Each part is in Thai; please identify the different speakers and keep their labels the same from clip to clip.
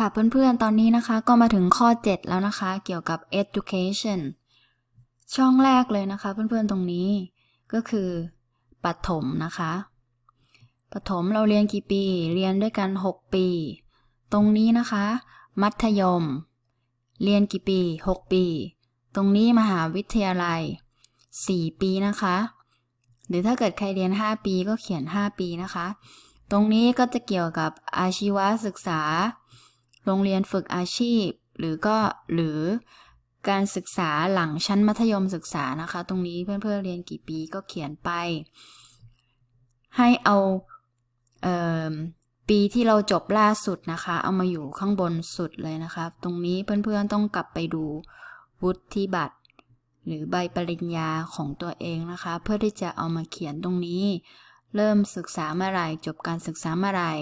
Speaker 1: ค่ะเพื่อนๆ ตอนนี้นะคะก็มาถึงข้อ 7 แล้วนะคะ เกี่ยวกับ education ช่องแรกเลยนะคะ เพื่อนๆ ตรงนี้ก็คือปฐมนะคะปฐมเราเรียนกี่ปี เรียนด้วยกัน 6 ปี ตรงนี้นะคะ มัธยม เรียนกี่ปี 6 ปี ตรงนี้มหาวิทยาลัย 4 ปีนะคะ หรือถ้าเกิดใครเรียน 5 ปีก็เขียน 5 ปีนะคะ ตรงนี้ก็จะเกี่ยวกับอาชีวศึกษา โรงเรียนฝึกอาชีพ หรือก็หรือการศึกษาหลังชั้นมัธยมศึกษานะคะ ตรงนี้เพื่อนๆเรียนกี่ปีก็เขียนไป ให้เอาเออปีที่เราจบล่าสุดนะคะ เอามาอยู่ข้างบนสุดเลยนะคะ ตรงนี้เพื่อนๆต้องกลับไปดูวุฒิบัตร หรือใบปริญญาของตัวเองนะคะ เพื่อที่จะเอามาเขียนตรงนี้ เริ่มศึกษาเมื่อไหร่จบการศึกษาเมื่อไหร่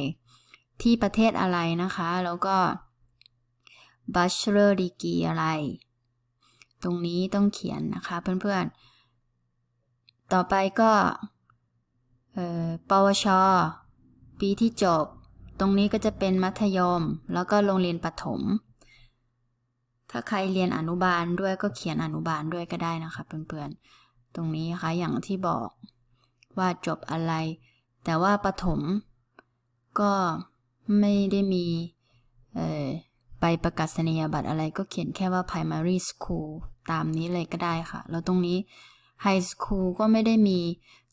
Speaker 1: ที่ประเทศอะไรนะคะ แล้วก็ bachelor degree อะไร ตรงนี้ต้องเขียนนะคะเพื่อนๆ ต่อไปก็เอ่อปวช ปีที่จบ ตรงนี้ก็จะเป็นมัธยม แล้วก็โรงเรียนประถม ถ้าใครเรียนอนุบาลด้วยก็เขียนอนุบาลด้วยก็ได้นะคะเพื่อนๆ ตรงนี้นะคะอย่างที่บอกว่าจบอะไร แต่ว่าประถมก็ ไม่ได้มีใบประกาศนียบัตรอะไรก็เขียนแค่ว่า primary school ตามนี้เลยก็ได้ค่ะ แล้วตรงนี้ high school ก็ไม่ได้มี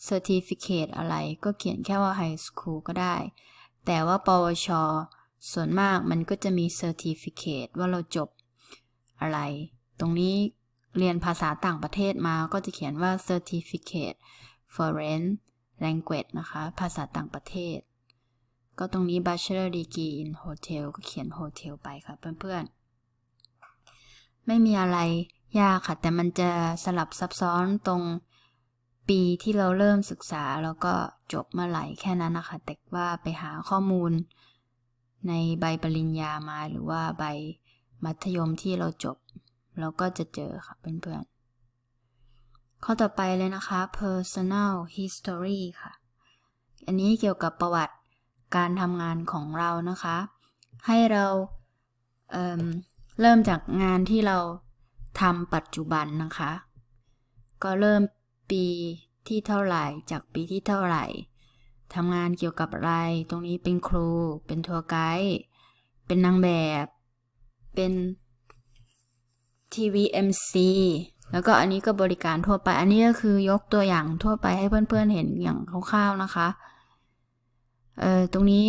Speaker 1: certificate อะไรก็เขียนแค่ว่า high school ก็ได้ แต่ว่า ปวช ส่วนมากมันก็จะมี certificate ว่าเราจบอะไร ตรงนี้เรียนภาษาต่างประเทศมาก็จะเขียนว่า certificate foreign language นะคะ ภาษาต่างประเทศ ก็ตรงนี้ bachelor degree in hotel ก็เขียน hotel ไปค่ะเพื่อนๆ ไม่มีอะไรยากค่ะ แต่มันจะสลับซับซ้อนตรงปีที่เราเริ่มศึกษาแล้วก็จบเมื่อไหร่แค่นั้นนะคะ แต่ว่าไปหาข้อมูลในใบปริญญามาหรือว่าใบมัธยมที่เราจบ เราก็จะเจอค่ะเพื่อนๆ ข้อต่อไปเลยนะคะ personal history ค่ะ อันนี้เกี่ยวกับประวัติ การทำงานของเรานะคะ ให้เราเเริ่มจากงานที่เราทำปัจจุบันนะคะ ก็เริ่มปีที่เท่าไหร่จากปีที่เท่าไหร่ทำงานเกี่ยวกับอะไร ตรงนี้เป็นครู เป็นทัวร์ไกด์ เป็นนางแบบ เป็น TVMC แล้วก็อันนี้ก็บริการทั่วไป อันนี้ก็คือยกตัวอย่างทั่วไปให้เพื่อนๆเห็นอย่างคร่าวๆนะคะ เอ่อตรงนี้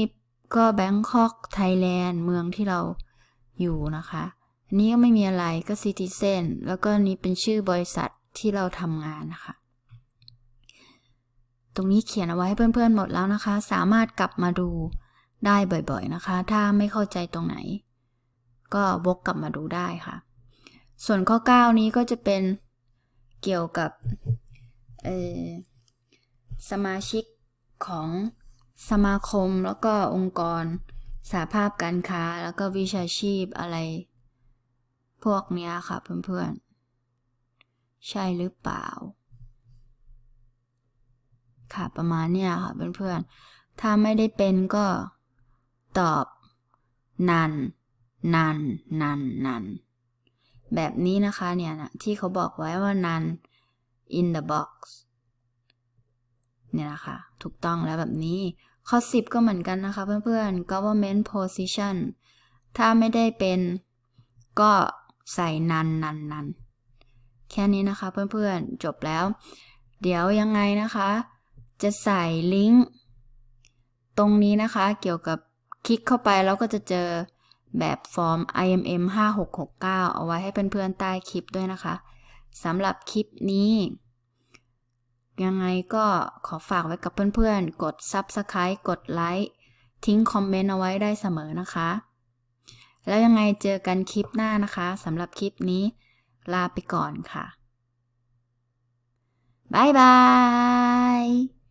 Speaker 1: ก็แบงคอกไทยแลนด์เมืองที่เราอยู่นะคะ อันนี้ก็ไม่มีอะไรก็ซิติเซนแล้วก็นี้เป็นชื่อบริษัทที่เราทำงานนะคะ ตรงนี้เขียนเอาไว้ให้เพื่อนๆหมดแล้วนะคะ สามารถกลับมาดูได้บ่อยๆนะคะ ถ้าไม่เข้าใจตรงไหน ก็วกกลับมาดูได้ค่ะ ส่วนข้อ 9 นี้ก็จะเป็นเกี่ยวกับสมาชิกของ สมาคมแล้วก็องค์กรสาภาพการค้าแล้วก็วิชาชีพอะไร พวกเนี้ยค่ะเพื่อนๆ ใช่หรือเปล่า ค่ะประมาณเนี้ยค่ะเพื่อนๆ ถ้าไม่ได้เป็นก็ตอบ นัน นัน นัน นัน แบบนี้นะคะเนี่ยนะที่เขาบอกไว้ว่านัน in the box เนี่ยนะคะ ถูกต้องแล้วแบบนี้ ข้อ 10 ก็เหมือนกันนะคะ เพื่อนๆ government position ถ้าไม่ได้เป็นก็ใส่นันนันนันแค่นี้นะคะเพื่อนๆ จบแล้ว เดี๋ยวยังไงนะคะ จะใส่ลิงก์ตรงนี้นะคะเกี่ยวกับคลิกเข้าไปแล้วก็จะเจอแบบฟอร์ม IMM 5669 เอาไว้ให้เพื่อนๆใต้คลิปด้วยนะคะสำหรับคลิปนี้ ยังไงก็ขอฝากไว้กับเพื่อนๆ กด Subscribe กดไลค์ทิ้งคอมเมนต์เอาไว้ได้เสมอนะคะ แล้วยังไงเจอกันคลิปหน้านะคะสำหรับคลิปนี้ ลาไปก่อนค่ะ บ๊ายบาย